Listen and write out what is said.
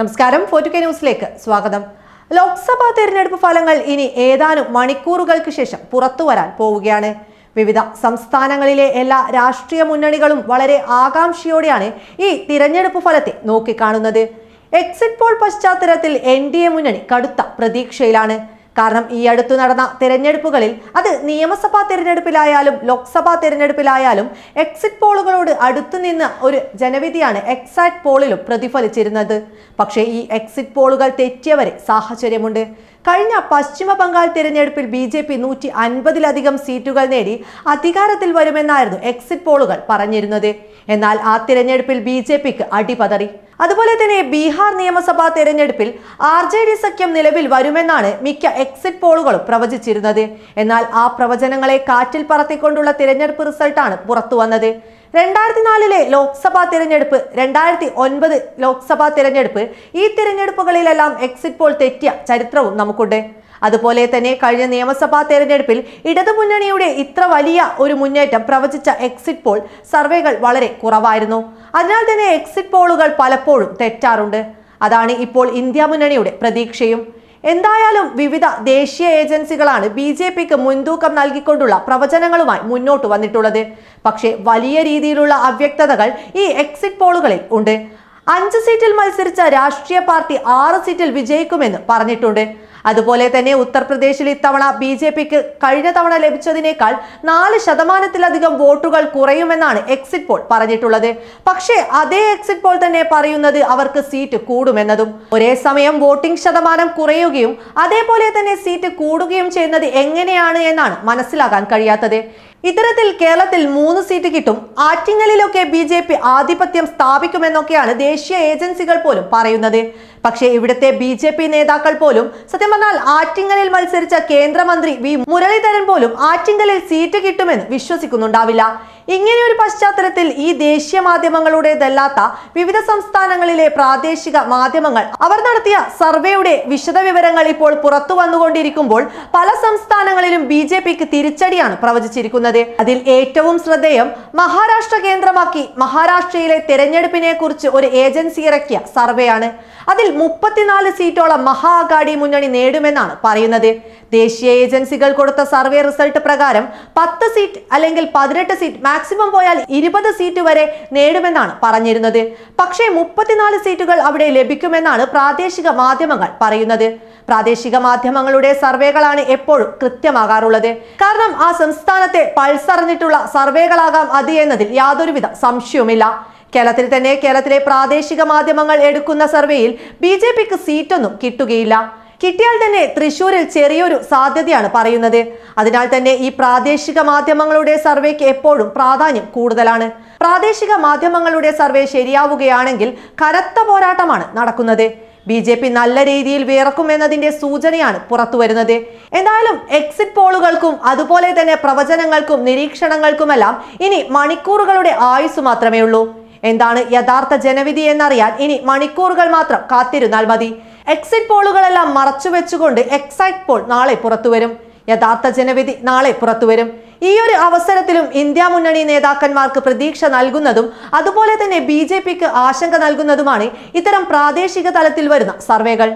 നമസ്കാരം. ഫോർട്ടു കെ ന്യൂസിലേക്ക് സ്വാഗതം. ലോക്സഭാ തെരഞ്ഞെടുപ്പ് ഫലങ്ങൾ ഇനി ഏതാനും മണിക്കൂറുകൾക്ക് ശേഷം പുറത്തു വരാൻ പോവുകയാണ്. വിവിധ സംസ്ഥാനങ്ങളിലെ എല്ലാ രാഷ്ട്രീയ മുന്നണികളും വളരെ ആകാംക്ഷയോടെയാണ് ഈ തിരഞ്ഞെടുപ്പ് ഫലത്തെ നോക്കിക്കാണുന്നത്. എക്സിറ്റ് പോൾ പശ്ചാത്തലത്തിൽ എൻ ഡി എ മുന്നണി കടുത്ത പ്രതീക്ഷയിലാണ്. കാരണം ഈ അടുത്തു നടന്ന തെരഞ്ഞെടുപ്പുകളിൽ അത് നിയമസഭാ തെരഞ്ഞെടുപ്പിലായാലും ലോക്സഭാ തെരഞ്ഞെടുപ്പിലായാലും എക്സിറ്റ് പോളുകളോട് അടുത്തു നിന്ന് ഒരു ജനവിധിയാണ് എക്സാറ്റ് പോളിലും പ്രതിഫലിച്ചിരുന്നത്. പക്ഷേ ഈ എക്സിറ്റ് പോളുകൾ തെറ്റിയവരെ സാഹചര്യമുണ്ട്. കഴിഞ്ഞ പശ്ചിമ ബംഗാൾ തിരഞ്ഞെടുപ്പിൽ ബി ജെ പി നൂറ്റി അൻപതിലധികം സീറ്റുകൾ നേടി അധികാരത്തിൽ വരുമെന്നായിരുന്നു എക്സിറ്റ് പോളുകൾ പറഞ്ഞിരുന്നത്. എന്നാൽ ആ തിരഞ്ഞെടുപ്പിൽ ബി ജെ പിക്ക് അടിപതറി. അതുപോലെ തന്നെ ബീഹാർ നിയമസഭാ തെരഞ്ഞെടുപ്പിൽ ആർ ജെ ഡി സഖ്യം നിലവിൽ വരുമെന്നാണ് മിക്ക എക്സിറ്റ് പോളുകളും പ്രവചിച്ചിരുന്നത്. എന്നാൽ ആ പ്രവചനങ്ങളെ കാറ്റിൽ പറത്തിക്കൊണ്ടുള്ള തിരഞ്ഞെടുപ്പ് റിസൾട്ടാണ് പുറത്തു വന്നത്. രണ്ടായിരത്തി നാലിലെ ലോക്സഭാ തിരഞ്ഞെടുപ്പ് രണ്ടായിരത്തി ഒൻപത് ലോക്സഭാ തിരഞ്ഞെടുപ്പ് ഈ തിരഞ്ഞെടുപ്പുകളിലെല്ലാം എക്സിറ്റ് പോൾ തെറ്റിയ ചരിത്രവും നമുക്കുണ്ട്. അതുപോലെ തന്നെ കഴിഞ്ഞ നിയമസഭാ തെരഞ്ഞെടുപ്പിൽ ഇടതുമുന്നണിയുടെ ഇത്ര വലിയ ഒരു മുന്നേറ്റം പ്രവചിച്ച എക്സിറ്റ് പോൾ സർവേകൾ വളരെ കുറവായിരുന്നു. അതിനാൽ തന്നെ എക്സിറ്റ് പോളുകൾ പലപ്പോഴും തെറ്റാറുണ്ട്. അതാണ് ഇപ്പോൾ ഇന്ത്യ മുന്നണിയുടെ പ്രതീക്ഷയും. എന്തായാലും വിവിധ ദേശീയ ഏജൻസികളാണ് ബി ജെ പിക്ക് മുൻതൂക്കം നൽകിക്കൊണ്ടുള്ള പ്രവചനങ്ങളുമായി മുന്നോട്ട് വന്നിട്ടുള്ളത്. പക്ഷേ വലിയ രീതിയിലുള്ള അവ്യക്തതകൾ ഈ എക്സിറ്റ് പോളുകളിൽ ഉണ്ട്. അഞ്ച് സീറ്റിൽ മത്സരിച്ച രാഷ്ട്രീയ പാർട്ടി ആറ് സീറ്റിൽ വിജയിക്കുമെന്ന് പറഞ്ഞിട്ടുണ്ട്. അതുപോലെ തന്നെ ഉത്തർപ്രദേശിൽ ഇത്തവണ ബി ജെ പിക്ക് കഴിഞ്ഞ തവണ ലഭിച്ചതിനേക്കാൾ നാല് ശതമാനത്തിലധികം വോട്ടുകൾ കുറയുമെന്നാണ് എക്സിറ്റ് പോൾ പറഞ്ഞിട്ടുള്ളത്. പക്ഷേ അതേ എക്സിറ്റ് പോൾ തന്നെ പറയുന്നത് അവർക്ക് സീറ്റ് കൂടുമെന്നതും. ഒരേ സമയം വോട്ടിംഗ് ശതമാനം കുറയുകയും അതേപോലെ തന്നെ സീറ്റ് കൂടുകയും ചെയ്യുന്നത് എങ്ങനെയാണ് എന്നാണ് മനസ്സിലാക്കാൻ കഴിയാത്തത്. ഇത്തരത്തിൽ കേരളത്തിൽ മൂന്ന് സീറ്റ് കിട്ടും. ആറ്റിങ്ങലിലൊക്കെ ബി ജെ പി ആധിപത്യം സ്ഥാപിക്കുമെന്നൊക്കെയാണ് ദേശീയ ഏജൻസികൾ പോലും പറയുന്നത്. പക്ഷേ ഇവിടുത്തെ ബി ജെ പി നേതാക്കൾ പോലും സത്യം പറഞ്ഞാൽ ആറ്റിങ്ങലിൽ മത്സരിച്ച കേന്ദ്രമന്ത്രി വി മുരളീധരൻ പോലും ആറ്റിങ്ങലിൽ സീറ്റ് കിട്ടുമെന്ന് വിശ്വസിക്കുന്നുണ്ടാവില്ല. ഇങ്ങനെയൊരു പശ്ചാത്തലത്തിൽ ഈ ദേശീയ മാധ്യമങ്ങളുടേതല്ലാത്ത വിവിധ സംസ്ഥാനങ്ങളിലെ പ്രാദേശിക മാധ്യമങ്ങൾ അവർ നടത്തിയ സർവേയുടെ വിശദവിവരങ്ങൾ ഇപ്പോൾ പുറത്തു വന്നുകൊണ്ടിരിക്കുമ്പോൾ പല സംസ്ഥാനങ്ങളിലും ബി തിരിച്ചടിയാണ് പ്രവചിച്ചിരിക്കുന്നത്. അതിൽ ഏറ്റവും ശ്രദ്ധേയം മഹാരാഷ്ട്ര കേന്ദ്രമാക്കി മഹാരാഷ്ട്രയിലെ തെരഞ്ഞെടുപ്പിനെ കുറിച്ച് ഒരു ഏജൻസി ഇറക്കിയ സർവേയാണ്. അതിൽ മുപ്പത്തിനാല് സീറ്റോളം മഹാഅഘാടി മുന്നണി നേടുമെന്നാണ് പറയുന്നത്. ദേശീയ ഏജൻസികൾ കൊടുത്ത സർവേ റിസൾട്ട് പ്രകാരം പത്ത് സീറ്റ് അല്ലെങ്കിൽ പതിനെട്ട് സീറ്റ് മാക്സിമം പോയാൽ ഇരുപത് സീറ്റ് വരെ നേടുമെന്നാണ് പറഞ്ഞിരുന്നത്. പക്ഷേ മുപ്പത്തിനാല് സീറ്റുകൾ അവിടെ ലഭിക്കുമെന്നാണ് പ്രാദേശിക മാധ്യമങ്ങൾ പറയുന്നത്. പ്രാദേശിക മാധ്യമങ്ങളുടെ സർവേകളാണ് എപ്പോഴും കൃത്യമാകാറുള്ളത്. കാരണം ആ സംസ്ഥാനത്തെ പൾസറിഞ്ഞിട്ടുള്ള സർവേകളാകാം അത് എന്നതിൽ യാതൊരുവിധ സംശയവുമില്ല. കേരളത്തിൽ തന്നെ കേരളത്തിലെ പ്രാദേശിക മാധ്യമങ്ങൾ എടുക്കുന്ന സർവേയിൽ ബി ജെ പിക്ക് സീറ്റൊന്നും കിട്ടുകയില്ല. കിട്ടിയാൽ തന്നെ തൃശൂരിൽ ചെറിയൊരു സാധ്യതയാണ് പറയുന്നത്. അതിനാൽ തന്നെ ഈ പ്രാദേശിക മാധ്യമങ്ങളുടെ സർവേക്ക് എപ്പോഴും പ്രാധാന്യം കൂടുതലാണ്. പ്രാദേശിക മാധ്യമങ്ങളുടെ സർവേ ശരിയാവുകയാണെങ്കിൽ കനത്ത പോരാട്ടമാണ് നടക്കുന്നത്. ബി ജെ പി നല്ല രീതിയിൽ വിറക്കുമെന്നതിന്റെ സൂചനയാണ് പുറത്തു വരുന്നത് എന്തായാലും എക്സിറ്റ് പോളുകൾക്കും അതുപോലെ തന്നെ പ്രവചനങ്ങൾക്കും നിരീക്ഷണങ്ങൾക്കുമെല്ലാം ഇനി മണിക്കൂറുകളുടെ ആയുസ് മാത്രമേ ഉള്ളൂ. എന്താണ് യഥാർത്ഥ ജനവിധി എന്നറിയാൻ ഇനി മണിക്കൂറുകൾ മാത്രം കാത്തിരുന്നാൽ മതി. എക്സിറ്റ് പോളുകളെല്ലാം മറച്ചു വെച്ചുകൊണ്ട് എക്സൈറ്റ് പോൾ നാളെ പുറത്തുവരും. യഥാർത്ഥ ജനവിധി നാളെ പുറത്തുവരും ഈ ഒരു അവസരത്തിലും ഇന്ത്യ മുന്നണി നേതാക്കന്മാർക്ക് പ്രതീക്ഷ നൽകുന്നതും അതുപോലെ തന്നെ ബി ആശങ്ക നൽകുന്നതുമാണ് ഇത്തരം പ്രാദേശിക തലത്തിൽ വരുന്ന സർവേകൾ.